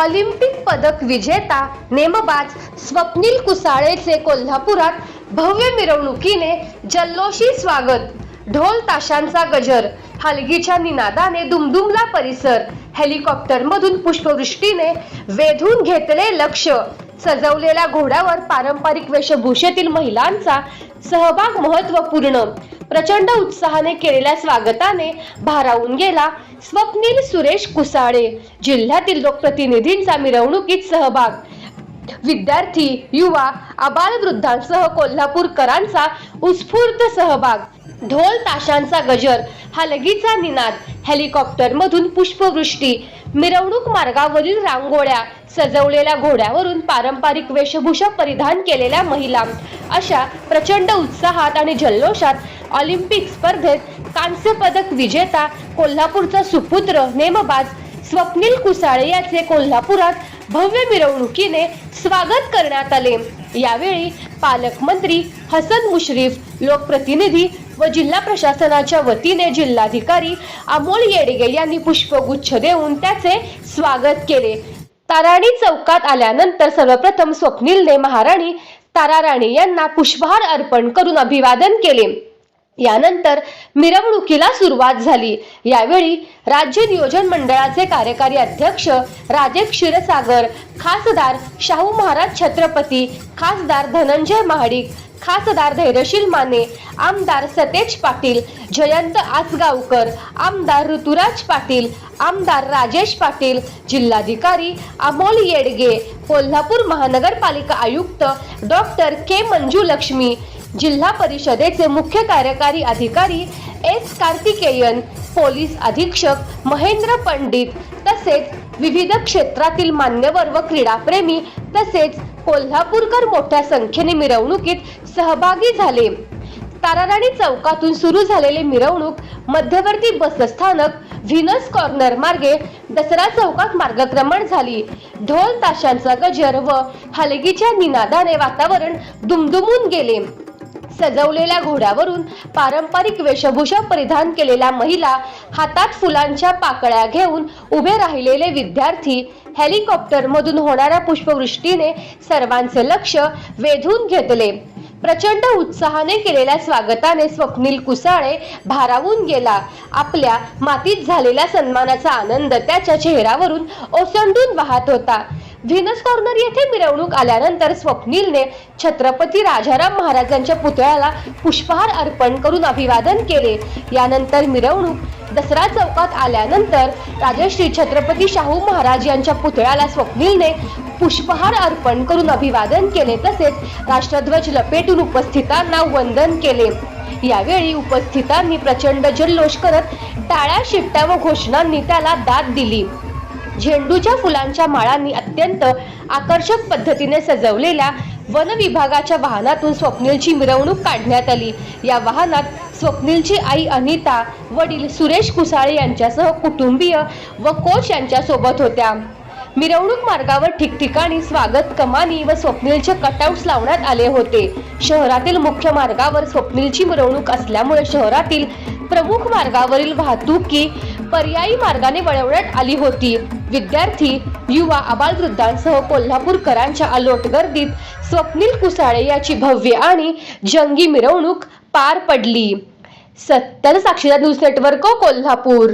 Olympic पदक विजेता नेमबाज स्वप्नील कुसाळेचे कोल्हापुरात भव्य मिरवणुकीने जल्लोषी स्वागत. ढोल ताशांचा गजर हलगीच्या निनादाने दुमदुमला परिसर हेलिकॉप्टरमधून पुष्पवृष्टीने वेधून घेतले लक्ष. सजवलेल्या घोड्यावर पारंपरिक वेशभूषेतील महिलांचा सहभाग महत्त्वपूर्ण प्रचंड उत्साहाने केलेल्या स्वागताने भारावून गेला स्वप्नील सुरेश कुसाळे. जिल्ह्यातील लोकप्रतिनिधींचा मिरवणुकीत सहभाग. विद्यार्थी युवा आबालवृद्धांसह कोल्हापूरकरांचा उत्स्फूर्त सहभाग. ढोल ताशांचा गजर हलगीचा निनाद हेलिकॉप्टरमधून पुष्पवृष्टी मिरवणूक मार्गावरील रांगोळ्या सजवलेल्या घोड्यावरून पारंपरिक वेशभूषा परिधान केलेल्या महिला. अशा प्रचंड उत्साहात आणि जल्लोषात ऑलिम्पिक स्पर्धेत कांस्य पदक विजेता कोल्हापूरचा सुपुत्र नेमबाज स्वप्नील कुसाळे याचे कोल्हापुरात भव्य मिरवणुकीने स्वागत करण्यात आले. यावेळी पालकमंत्री हसन मुश्रीफ लोकप्रतिनिधी व जिल्हा प्रशासनाच्या वतीने जिल्हाधिकारी अमोल येडगे यांनी पुष्पगुच्छ देऊन त्याचे स्वागत केले. ताराणी चौकात आल्यानंतर सर्वप्रथम स्वप्नीलने महाराणी ताराराणी यांना पुष्पहार अर्पण करून अभिवादन केले. यानंतर मिरवणुकीला सुरुवात झाली. यावेळी राज्य नियोजन मंडळाचे कार्यकारी अध्यक्ष राजेश क्षीरसागर खासदार शाहू महाराज छत्रपती खासदार धनंजय महाडिक खासदार धैर्यशील माने आमदार सतेज पाटील जयंत आसगावकर आमदार ऋतुराज पाटील आमदार राजेश पाटील जिल्हाधिकारी अमोल येडगे कोल्हापूर महानगरपालिका आयुक्त डॉक्टर के मंजू लक्ष्मी जिल्हा परिषदेचे मुख्य कार्यकारी अधिकारी एस कार्तिकेयन पोलीस अधीक्षक महेंद्र पंडित तसेच विविध क्षेत्रातील मान्यवर व क्रीडाप्रेमी तसेच कोल्हापूरकर मोठ्या संख्येने मिरवणुकीत सहभागी झाले. ताराराणी चौकातून सुरू झालेले मिरवणूक मध्यवर्ती बसस्थानक व्हिनस कॉर्नर मार्गे दसरा चौकात मार्गक्रमण झाली. ढोल ताशांचा गजर व हलगीच्या निनादाने वातावरण दुमदुमून गेले. सजवलेल्या घोड्यावरून पारंपरिक वेशभूषा परिधान केलेल्या महिला हातात फुलांच्या पाकळ्या घेऊन उभे राहिलेले विद्यार्थी हेलिकॉप्टरमधून होणाऱ्या पुष्पवृष्टीने सर्वांचे लक्ष वेधून घेतले. प्रचंड उत्साहाने केलेल्या स्वागताने स्वप्नील कुसाळे भारावून गेला. आपल्या मातीत झालेल्या सन्मानाचा आनंद त्याच्या चेहऱ्यावरून ओसंडून वाहत होता. व्हिनस कॉर्नर येथे मिरवणूक आल्यानंतर स्वप्नीलने छत्रपती राजाराम महाराजांच्या पुतळ्याला पुष्पहार अर्पण करून अभिवादन केले. यानंतर मिरवणूक दसरा चौकात आल्यानंतर राजश्री छत्रपती शाहू महाराज यांच्या पुतळ्याला स्वप्नीलने पुष्पहार अर्पण करून अभिवादन केले. तसेच राष्ट्रध्वज लपेटून उपस्थितांना वंदन केले. यावेळी उपस्थितांनी प्रचंड जल्लोष करत टाळ्या शिट्ट्या व घोषणांनी त्याला दाद दिली. झेंडूच्या फुलांच्या माळांनी अत्यंत आकर्षक पद्धतीने सजवलेल्या वन विभागाच्या वाहनातून स्वप्नीलची मिरवणूक काढण्यात आली. या वाहनात स्वप्नीलची आई अनिता वडील सुरेश कुसाळे यांच्यासह कुटुंबीय व कोच यांच्यासोबत होत्या. मिरवणूक मार्गावर ठिकठिकाणी स्वागत कमानी व स्वप्नीलचे कटआउट्स लावण्यात आले होते. शहरातील मुख्य मार्गावर स्वप्नीलची मिरवणूक असल्यामुळे शहरातील प्रमुख मार्गावरील वाहतुकी पर्यायी मार्गाने वळवण्यात आली होती. विद्यार्थी युवा आबालवृद्धांसह कोल्हापूरकरांच्या अलोट गर्दीत स्वप्नील कुसाळे याची भव्य आणि जंगी मिरवणूक पार पडली. सत्तर साक्षीदार न्यूज नेटवर्क कोल्हापूर.